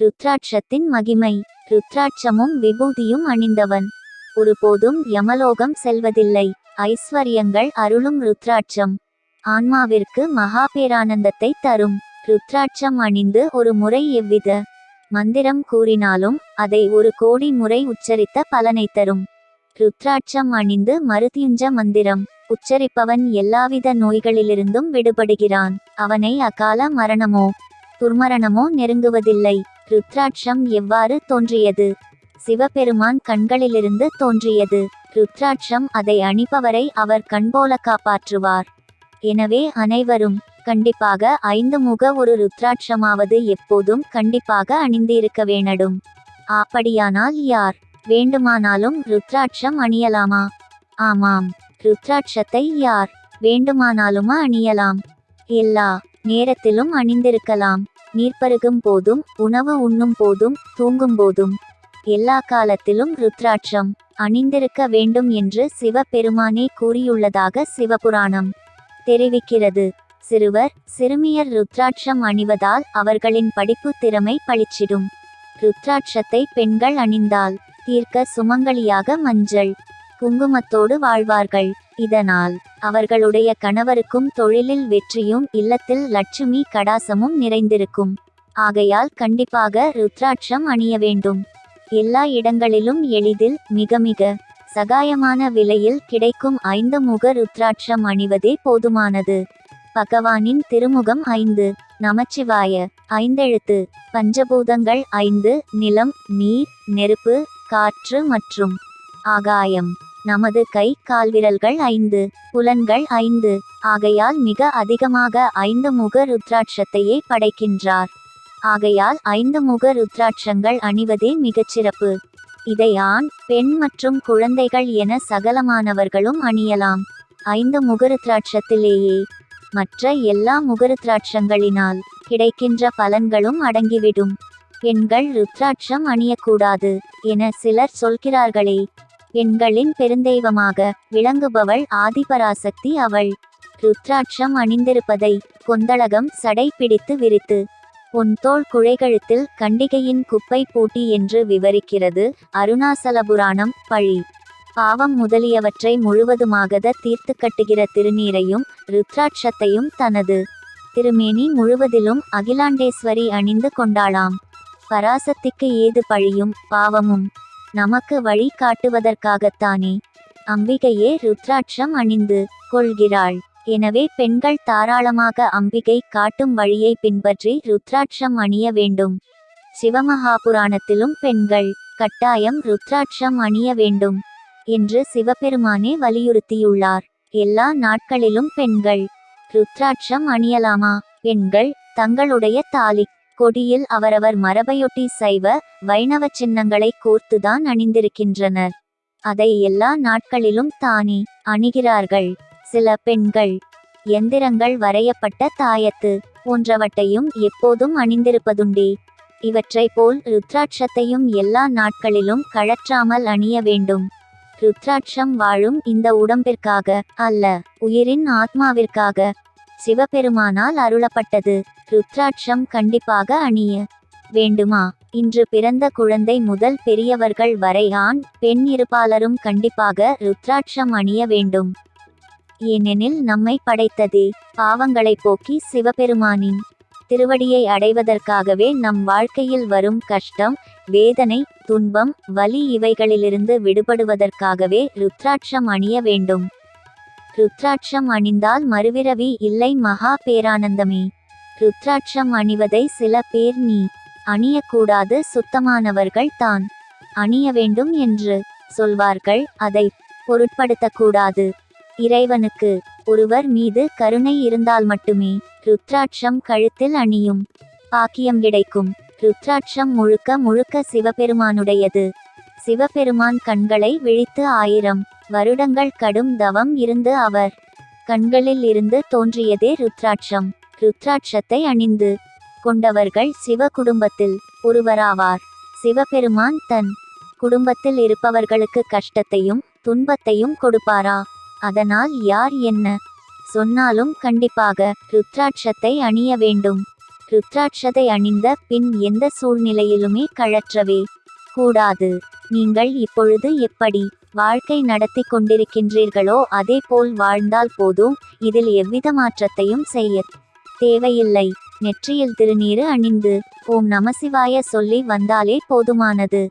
ருத்ராட்சத்தின் மகிமை. ருத்ராட்சமும் விபூதியும் அணிந்தவன். ஒருபோதும் யமலோகம் செல்வதில்லை. ஐஸ்வர்யங்கள் அருளும் ருத்ராட்சம். ஆன்மாவிற்கு மகா பேரானந்தத்தை தரும். ருத்ராட்சம் அணிந்து ஒரு முறை எவ்வித மந்திரம் கூறினாலும் அதை ஒரு கோடி முறை உச்சரித்த பலனை தரும். ருத்ராட்சம் அணிந்து மருத்யுஞ்ச மந்திரம். உச்சரிப்பவன் எல்லாவித நோய்களிலிருந்தும் விடுபடுகிறான். அவனை அகால மரணமோ துர்மரணமோ நெருங்குவதில்லை. ருத்ராட்சம் எவ்வாறு தோன்றியது? சிவபெருமான் கண்களிலிருந்து தோன்றியது. ருத்ராட்சம் அதை அணிப்பவரை அவர் கண்போல காப்பாற்றுவார். எனவே அனைவரும் கண்டிப்பாக ஐந்து முக ஒரு ருத்ராட்சமாவது எப்போதும் கண்டிப்பாக அணிந்திருக்க வேணடும். அப்படியானால் யார்? வேண்டுமானாலும் ருத்ராட்சம் அணியலாமா? ஆமாம். ருத்ராட்சத்தை யார்? வேண்டுமானாலுமா அணியலாம்? எல்லா நேரத்திலும் அணிந்திருக்கலாம். நீர்ப்பருகும் போதும் உணவு உண்ணும் போதும் தூங்கும் போதும். எல்லா காலத்திலும் ருத்ராட்சம் அணிந்திருக்க வேண்டும் என்று சிவபெருமானே கூறியுள்ளதாக சிவபுராணம் தெரிவிக்கிறது. சிறுவர் சிறுமியர் ருத்ராட்சம் அணிவதால் அவர்களின் படிப்பு திறமை பளிச்சிடும். ருத்ராட்சத்தை பெண்கள் அணிந்தால் தீர்க்க சுமங்கலியாக மஞ்சள் குங்குமத்தோடு வாழ்வார்கள். இதனால் அவர்களுடைய கணவருக்கும் தொழிலில் வெற்றியும் இல்லத்தில் லட்சுமி கடாசமும் நிறைந்திருக்கும். ஆகையால் கண்டிப்பாக ருத்ராட்சம் அணிய வேண்டும். எல்லா இடங்களிலும் எளிதில் மிக மிக சகாயமான விலையில் கிடைக்கும் ஐந்து முக ருத்ராட்சம் அணிவதே போதுமானது. பகவானின் திருமுகம் ஐந்து நமச்சிவாய ஐந்தெழுத்து பஞ்சபூதங்கள் ஐந்து நிலம் நீர் நெருப்பு காற்று மற்றும் ஆகாயம். நமது கை கால்விரல்கள் ஐந்து புலன்கள் ஐந்து. ஆகையால் மிக அதிகமாக ஐந்து முக ருத்ராட்சத்தையே படைக்கின்றார். ஆகையால் ஐந்து முக ருத்ராட்சங்கள் அணிவதே மிகச்சிறப்பு இதை ஆண் பெண் மற்றும் குழந்தைகள் என சகலமானவர்களும் அணியலாம். ஐந்து முகருத்ராட்சத்திலேயே மற்ற எல்லா முகருத்ராட்சங்களினால் கிடைக்கின்ற பலன்களும் அடங்கிவிடும். பெண்கள் ருத்ராட்சம் அணியக்கூடாது என சிலர் சொல்கிறார்களே பெண்களின் பெருந்தெய்வமாக விளங்குபவள் ஆதிபராசக்தி அவள். ருத்ராட்சம் அணிந்திருப்பதை கொந்தளகம் சடை பிடித்து விரித்து பொன்தோள் குழைகழுத்தில் கண்டிகையின் குப்பை பூட்டி என்று விவரிக்கிறது அருணாசல புராணம் பழி. பாவம் முதலியவற்றை முழுவதுமாக தீர்த்து கட்டுகிற திருநீரையும் ருத்ராட்சத்தையும் தனது திருமேனி முழுவதிலும் அகிலாண்டேஸ்வரி அணிந்து கொண்டாளாம். பராசக்திக்கு ஏது பழியும் பாவமும் நமக்கு வழி காட்டுவதற்காகத்தானே. அம்பிகையே ருத்ராட்சம் அணிந்து கொள்கிறாள். எனவே பெண்கள் தாராளமாக அம்பிகை காட்டும் வழியை பின்பற்றி ருத்ராட்சம் அணிய வேண்டும். சிவமகாபுராணத்திலும் பெண்கள் கட்டாயம் ருத்ராட்சம் அணிய வேண்டும் என்று சிவபெருமானே வலியுறுத்தியுள்ளார். எல்லா நாட்களிலும் பெண்கள் ருத்ராட்சம் அணியலாமா? பெண்கள் தங்களுடைய தாலி கொடியில் அவரவர் மரபையொட்டி சைவ வைணவ சின்னங்களை கோர்த்துதான் அணிந்திருக்கின்றனர். அதை எல்லா நாட்களிலும் தானே அணிகிறார்கள். சில பெண்கள் எந்திரங்கள் வரையப்பட்ட தாயத்து போன்றவற்றையும் எப்போதும் அணிந்திருப்பதுண்டே. இவற்றை போல் ருத்ராட்சத்தையும் எல்லா நாட்களிலும் கழற்றாமல் அணிய வேண்டும். ருத்ராட்சம் வாழும் இந்த உடம்பிற்காக அல்ல உயிரின் ஆத்மாவிற்காக. சிவபெருமானால் அருளப்பட்டது. ருத்ராட்சம் கண்டிப்பாக அணிய வேண்டுமா? இன்று பிறந்த குழந்தை முதல் பெரியவர்கள் வரை ஆண் பெண் இருபாலரும் கண்டிப்பாக ருத்ராட்சம் அணிய வேண்டும். ஏனெனில் நம்மை படைத்ததே பாவங்களை போக்கி சிவபெருமானின் திருவடியை அடைவதற்காகவே நம் வாழ்க்கையில் வரும் கஷ்டம் வேதனை துன்பம் வலி இவைகளிலிருந்து விடுபடுவதற்காகவே ருத்ராட்சம் அணிய வேண்டும். ருத்ராட்சம் அணிந்தால் மறுவிரவி இல்லை மகா பேரானந்தமே. ருத்ராட்சம் அணிவதை சில பேர் நீ அணியக்கூடாது சுத்தமானவர்கள் தான் அணிய வேண்டும் என்று சொல்வார்கள் அதை பொருட்படுத்தக்கூடாது. இறைவனுக்கு ஒருவர் மீது கருணை இருந்தால் மட்டுமே ருத்ராட்சம் கழுத்தில் அணியும் பாக்கியம் கிடைக்கும். ருத்ராட்சம் முழுக்க முழுக்க சிவபெருமானுடையது. சிவபெருமான் கண்களை விழித்து ஆயிரம் வருடங்கள் கடும் தவம் இருந்து அவர் கண்களில் இருந்து தோன்றியதே ருத்ராட்சம். ருத்ராட்சத்தை அணிந்து கொண்டவர்கள் சிவ குடும்பத்தில் ஒருவராவார். சிவபெருமான் தன் குடும்பத்தில் இருப்பவர்களுக்கு கஷ்டத்தையும் துன்பத்தையும் கொடுப்பாரா? அதனால் யார் என்ன சொன்னாலும் கண்டிப்பாக ருத்ராட்சத்தை அணிய வேண்டும். ருத்ராட்சத்தை அணிந்த பின் எந்த சூழ்நிலையிலுமே கழற்றவே கூடாது. நீங்கள் இப்பொழுது எப்படி வாழ்க்கை நடத்தி கொண்டிருக்கின்றீர்களோ அதே போல் வாழ்ந்தால் போதும். இதில் எவ்வித மாற்றத்தையும் செய்ய தேவையில்லை. நெற்றியில் திருநீறு அணிந்து ஓம் நமசிவாய சொல்லி வந்தாலே போதுமானது.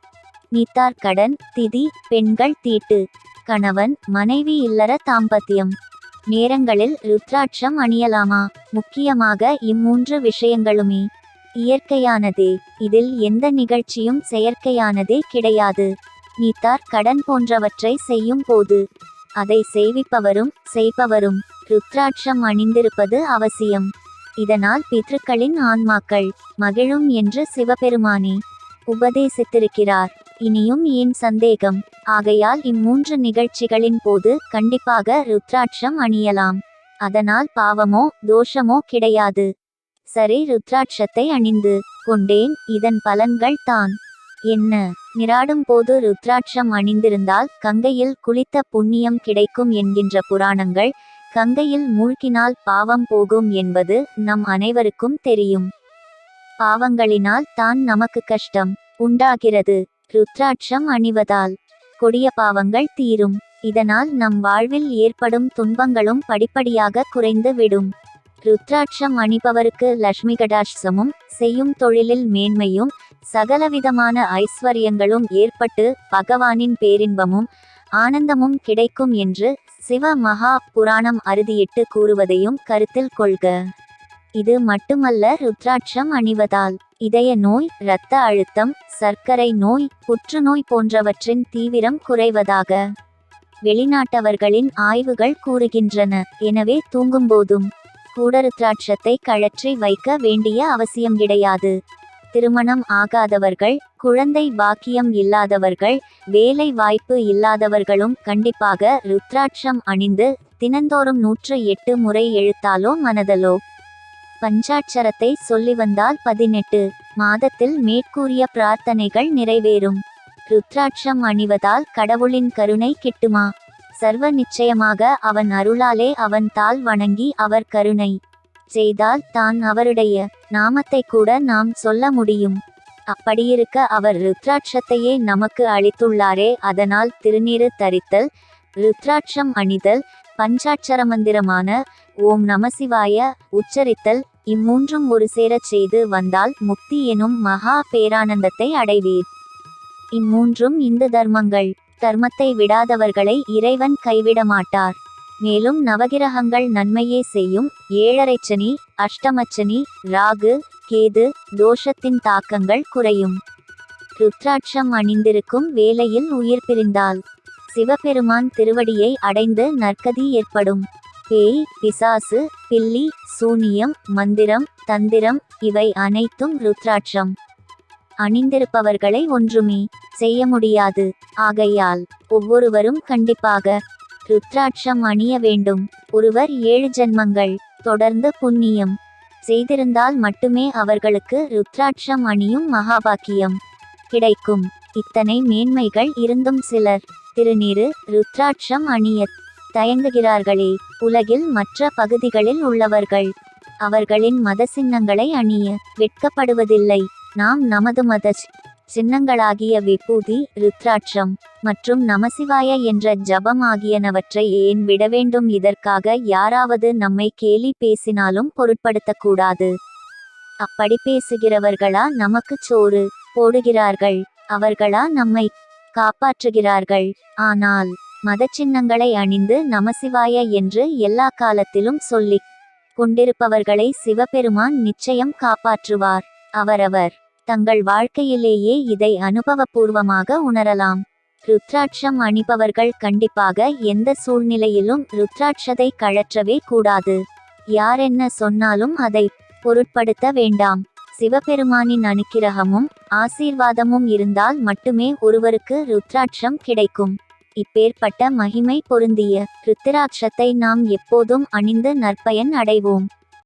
நீத்தார் கடன் திதி பெண்கள் தீட்டு கணவன் மனைவி இல்லற தாம்பத்தியம். நேரங்களில் ருத்ராட்சம் அணியலாமா? முக்கியமாக இம்மூன்று விஷயங்களுமே. இயற்கையானதே. இதில் எந்த நிகழ்ச்சியும் செயற்கையானதே கிடையாது. நீத்தார் கடன் போன்றவற்றை செய்யும் போது அதை செய்விப்பவரும் செய்பவரும் ருத்ராட்சம் அணிந்திருப்பது அவசியம். இதனால் பித்ருக்களின் ஆன்மாக்கள் மகிழும் என்று சிவபெருமானே உபதேசித்திருக்கிறார். இனியும் ஏன் சந்தேகம்? ஆகையால் இம்மூன்று நிகழ்ச்சிகளின் போது கண்டிப்பாக ருத்ராட்சம் அணியலாம். அதனால் பாவமோ தோஷமோ கிடையாது. சரி ருத்ராட்சத்தை அணிந்து கொண்டேன் இதன் பலன்கள் தான். என்ன? நிராடும் போது ருத்ராட்சம் அணிந்திருந்தால் கங்கையில் குளித்த புண்ணியம் கிடைக்கும் என்கின்ற புராணங்கள் கங்கையில் மூழ்கினால் பாவம் போகும் என்பது நம் அனைவருக்கும் தெரியும். பாவங்களினால் தான் நமக்கு கஷ்டம் உண்டாகிறது. ருத்ராட்சம் அணிவதால் கொடிய பாவங்கள் தீரும். இதனால் நம் வாழ்வில் ஏற்படும் துன்பங்களும் படிப்படியாக குறைந்து விடும். ருத்ராட்சம் அணிபவருக்கு லட்சுமி கடாட்சமும் செய்யும் தொழிலில் மேன்மையும் சகலவிதமான ஐஸ்வர்யங்களும் ஏற்பட்டு பகவானின் பேரின்பமும் ஆனந்தமும் கிடைக்கும் என்று சிவ மகா புராணம் அறுதியிட்டு கூறுவதையும் கருத்தில் கொள்க. இது மட்டுமல்ல ருத்ராட்சம் அணிவதால் இதய நோய் இரத்த அழுத்தம் சர்க்கரை நோய் புற்றுநோய் போன்றவற்றின் தீவிரம் குறைவதாக வெளிநாட்டவர்களின் ஆய்வுகள் கூறுகின்றன. எனவே தூங்கும்போதும் கூட ருத்ராட்சத்தை கழற்றி வைக்க வேண்டிய அவசியம் கிடையாது. திருமணம் ஆகாதவர்கள் குழந்தை பாக்கியம் இல்லாதவர்கள் வேலை வாய்ப்பு இல்லாதவர்களும் கண்டிப்பாக ருத்ராட்சம் அணிந்து தினந்தோறும் நூற்று எட்டு முறை எழுத்தாலோ மனதலோ. பஞ்சாட்சரத்தை சொல்லி வந்தால் பதினெட்டு மாதத்தில் மேற்கூறிய பிரார்த்தனைகள் நிறைவேறும். ருத்ராட்சம் அணிவதால் கடவுளின் கருணை கிட்டுமா? சர்வ நிச்சயமாக அவன் அருளாலே அவன் தாள் வணங்கி அவர் கருணை செய்தால் தான் அவருடைய நாமத்தை கூட நாம் சொல்ல முடியும். அப்படியிருக்க அவர் ருத்ராட்சத்தையே நமக்கு அளித்துள்ளாரே அதனால் திருநீறு தரித்தல் ருத்ராட்சம் அணிதல் பஞ்சாட்சர மந்திரமான ஓம் நமசிவாய உச்சரித்தல் இம்மூன்றும் ஒரு சேரச் செய்து வந்தால் முக்தி எனும் மகா பேரானந்தத்தை அடைவீர். இம்மூன்றும் இந்து தர்மங்கள். தர்மத்தை விடாதவர்களை இறைவன் கைவிட மாட்டார் மேலும் நவகிரகங்கள் நன்மையே செய்யும். ஏழரைச்சனி அஷ்டமச்சனி ராகு கேது தோஷத்தின் தாக்கங்கள் குறையும். ருத்ராட்சம் அணிந்திருக்கும் வேலையில் உயிர் பிரிந்தால். சிவபெருமான் திருவடியை அடைந்து நற்கதி ஏற்படும். பேய் பிசாசு பில்லி சூனியம் மந்திரம் தந்திரம் இவை அனைத்தும் ருத்ராட்சம். அணிந்திருப்பவர்களை ஒன்றுமே செய்ய முடியாது. ஆகையால் ஒவ்வொருவரும் கண்டிப்பாக ருத்ராட்சம் அணிய வேண்டும். ஒருவர் ஏழு ஜென்மங்கள் தொடர்ந்து புண்ணியம் செய்திருந்தால் மட்டுமே அவர்களுக்கு ருத்ராட்சம் அணியும் மகாபாக்கியம் கிடைக்கும். இத்தனை மேன்மைகள் இருந்தும் சிலர் திருநீரு ருத்ராட்சம் அணியத் தயங்குகிறார்களே. உலகில் மற்ற பகுதிகளில் உள்ளவர்கள் அவர்களின் மத சின்னங்களை அணிய வெட்கப்படுவதில்லை. நாம் நமது மத சி- சின்னங்களாகிய விபூதி ருத்ராட்சம் மற்றும் நமசிவாய என்ற ஜபம் ஆகியனவற்றை ஏன் விட வேண்டும்? இதற்காக யாராவது நம்மை கேலி பேசினாலும் பொருட்படுத்தக்கூடாது. அப்படி பேசுகிறவர்களா நமக்கு சோறு போடுகிறார்கள். அவர்களா நம்மை காப்பாற்றுகிறார்கள். ஆனால் மத சின்னங்களை அணிந்து நமசிவாய என்று எல்லா காலத்திலும் சொல்லிக் கொண்டிருப்பவர்களை சிவபெருமான் நிச்சயம் காப்பாற்றுவார். அவரவர் தங்கள் வாழ்க்கையிலேயே இதை அனுபவபூர்வமாக உணரலாம். ருத்ராட்சம் அணிபவர்கள் கண்டிப்பாக எந்த சூழ்நிலையிலும் ருத்ராட்சத்தை கழற்றவே கூடாது. யாரென்ன சொன்னாலும் அதை பொருட்படுத்த வேண்டாம். சிவபெருமானின் அனுக்கிரகமும் ஆசீர்வாதமும் இருந்தால் மட்டுமே ஒருவருக்கு ருத்ராட்சம் கிடைக்கும். இப்பேற்பட்ட மகிமை பொருந்திய ருத்ராட்சத்தை நாம் எப்போதும் அணிந்து நற்பயன் அடைவோம்.